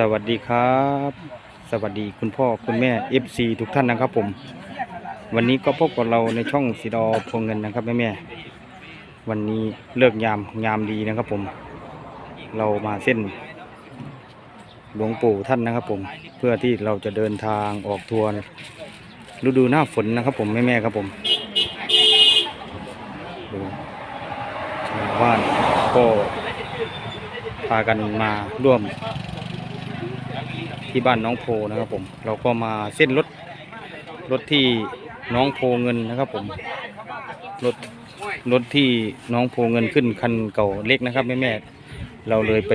สวัสดีครับ สวัสดีคุณพ่อคุณแม่ FC ทุกท่านนะครับผม วันนี้ก็พบกับเราในช่องสีดอพวงเงินนะครับแม่แม่วันนี้เลิกยามยามดีนะครับผม เรามาเส้น หลวงปู่ท่านนะครับผม เพื่อที่เราจะเดินทางออกทัวร์ฤดูหน้าฝนนะครับผมแม่แม่ครับผมดูชาวบ้านก็พากันมาร่วม ที่บ้านน้องโพนะครับผม เราก็มาเส้นรถรถที่น้องโพเงินนะครับผมรถรถที่น้องโพเงินขึ้นคันเก่าเล็กนะครับแม่แม่เราเลยไป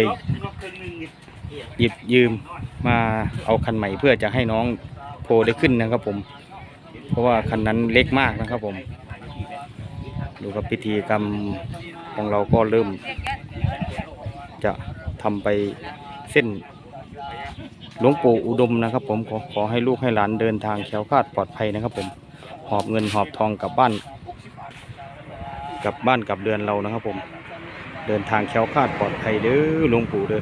หยิบยืมมาเอาคันใหม่เพื่อจะให้น้องโพได้ขึ้นนะครับผม เพราะว่าคันนั้นเล็กมากนะครับผม ดูกับพิธีกรรมของเราก็เริ่ม จะทำไปเส้น หลวงปู่อุดมนะครับ ผมขอขอให้ลูกให้หลานเดินทางแคล้วคลาดปลอดภัยนะครับ ผมหอบเงินหอบทองกลับบ้านกลับบ้านกลับเดือนเรานะครับ ผม เดินทางแคล้วคลาดปลอดภัยเด้อหลวงปู่เด้อ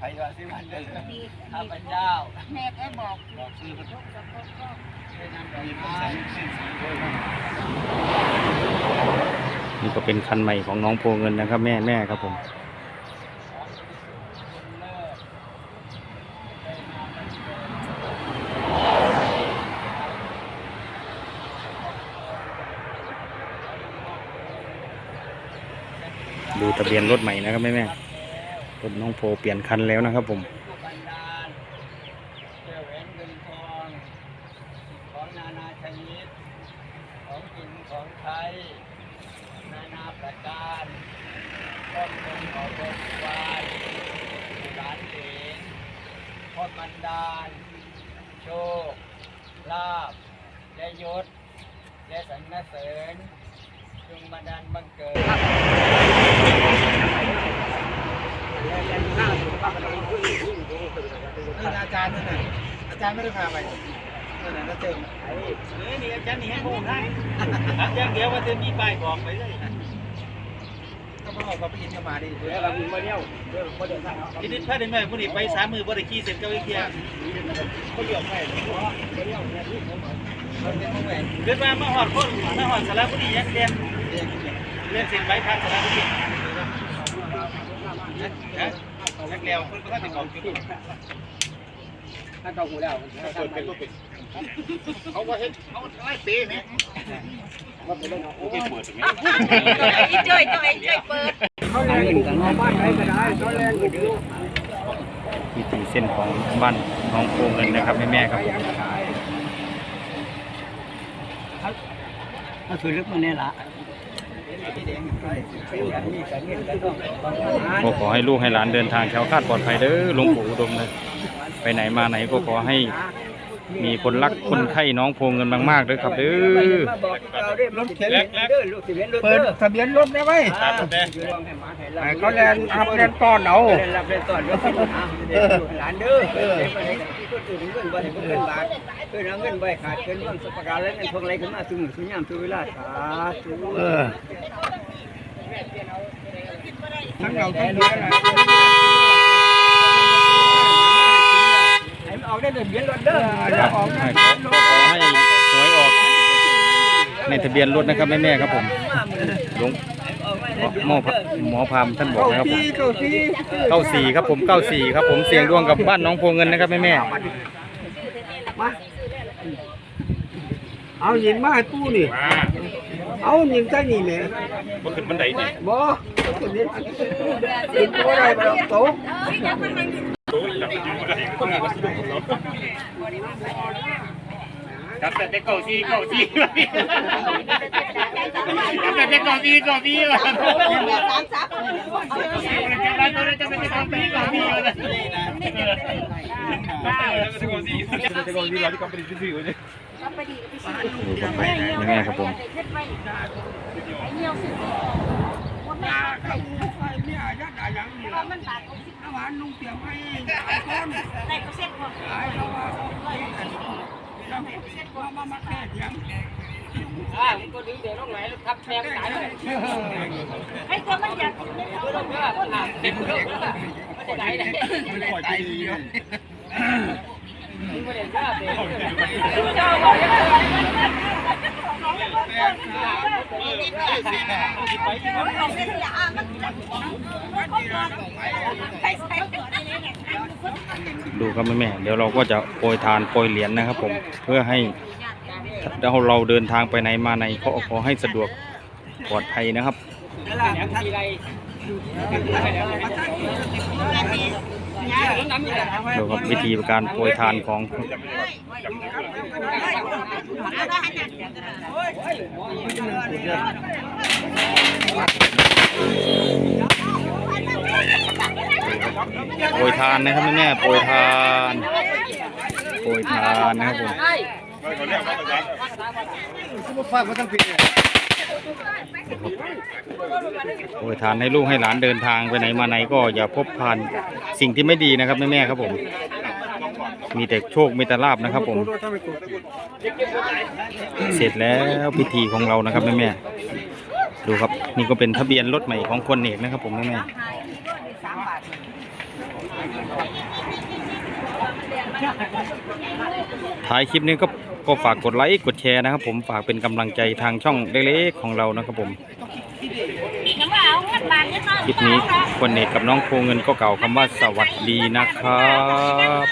ว่าชื่อไผ่ว่าชื่อมันเด้อข้าพเจ้าแม่ก็บอกบอกชื่อพระทุกเได้นำดอกไม้ชื่อสีด้วยนี่ก็เป็นคันใหม่ของน้องโพเงินนะครับ แม่แม่ครับผมดูทะเบียนรถใหม่นะครับแม่แม่ รถน้องโพเปลี่ยนคันแล้วนะครับผมบันดาลเจ้าแหวนเงินทองของนานาชค ลาบและยศและสรรเสริญจงบันดาลบังเกิด นี่อาจารย์นั่นน่ะอาจารย์ไม่ได้พาไปนั่นน่ะแล้วเจอเฮ้ยนี่อาจารย์นี่ให้ผมให้อาจารย์เดี๋ยวว่าจะมีป้ายบอกไปเลยก็มาออกมาไปอินก็มาดิเดี๋ยวเรามีมาเดียวเดี๋ยวคนเดินทางคิดดิพลาดได้ไหมผู้นี้ไปสามมือบ่ได้ขี่เสร็จก็อีกเทียเขาเลี้ยวไปเขาเลี้ยวเนี่ยที่ผมมันเป็นของแหวนเกิดมามาหอดคนมาหอดสารบุรียังเรียนเรียนเสร็จไปทางสารบุรี นะนักเลี้ยวคนก็ต้องของจุดถ้าเกาหูแล้วเปิดเป็นก็เป็นเขาก็เห็นเขาไล่ตะไหมว่าเป็นเรื่องโอเคเปิดไหมจ้ยจ้ยจ้ยเปิดเขาแรงอยู่ของบ้านไหนก็ได้เขาแรงอยู่พิธีเส้นของบ้านน้องโพเงินนะครับแม่แม่ครับผมก็คือลึกมันนี่ละ ก็ขอให้ลูกให้หลานเดินทางแคล้วคลาดปลอดภัยเด้อหลวงปู่อุดมเลยไปไหนมาไหนก็ขอให้ มีคนรักคนไข้น้องโพเงินมากๆเด้อครับเด้อรถเข็นเปิดทะเบียนรถได้ไหมเขาแลนอัพแลนต้อนเอารับเล่นต่อเดี๋ยวหลานเด้อเออคนอื่นเงินบ่ให้เงินบาทเพิ่นเอาเงินบ่ขาดเงินเงินสประการแล้วเงินพวกอะไรขึ้นมาซึ่งซึ่งยามซึ่งเวลาสาธุเออทั้งเราทั้งเมียนะให้มันออกได้ทะเบียนรถเด้อครับขอขอให้หวยออกเอในทะเบียนรถนะครับแม่แม่ๆครับผมหลวงหมอหมอพามท่านบอกเก้านะครับผมสี่เก้าสี่เก้าสี่ครับผมเก้าสี่ครับผมเสียงดวงกับบ้านน้องโพเงินนะครับแม่แม่มาเอาหยินมาให้ปูนี่ เอาหยินใส่นี่แหม่บ่ขึ้นบันไดนี่บ่ตัวนี้หยินบ่ได้บ่ตก ครับแต่เก่าซีเก่าซีแต่เก่าซีเก่าซีว่ะสามสามจะมาตัวจะเป็นเก่าซีเก่าซีเลยดูครับแม่แม่ๆครับผม เนี่ยยัดอะไรอย่างนี้ล่ะอาหารลุงเตรียมให้หลายคนหลายเขาว่าเราเซ็ตว่ามามาแค่เดียวให้ตัวมันอยากกินไม่เอาดูครับแม่แม่ๆเดี๋ ดูครับแม่เดี๋ยวเราก็จะโปรยทานโปรยเหรียญนะครับผมเพื่อให้เราเราเดินทางไปไหนมาไหนก็ขอให้สะดวกปลอดภัยนะครับ ดูครับวิธีการโปรยทานของโปรยทานนะครับแม่แม่ๆโปรยทานโปรยทานนะครับผมโป รยทานให้ลูกให้หลานเดินทางไปไหนมาไหนก็อย่าพบผ่านสิ่งที่ไม่ดีนะครับแม่แม่ๆครับผม มีแต่โชคมีแต่ลาบนะครับผม เสร็จแล้วพิธีของเรานะครับแม่แม่ๆดูครับนี่ก็เป็นทะเบียนรถใหม่ของคนเอกนะครับผมแม่แม่ท้ายคลิปนี้ก็ ก็ฝากกดไลค์กดแชร์นะครับ ผมฝากเป็นกำลังใจทางช่องเล็กๆของเรานะครับผมคลิปนี้คนเอกกับน้องโคเงินก็เก่าคำว่าสวัสดีนะครับ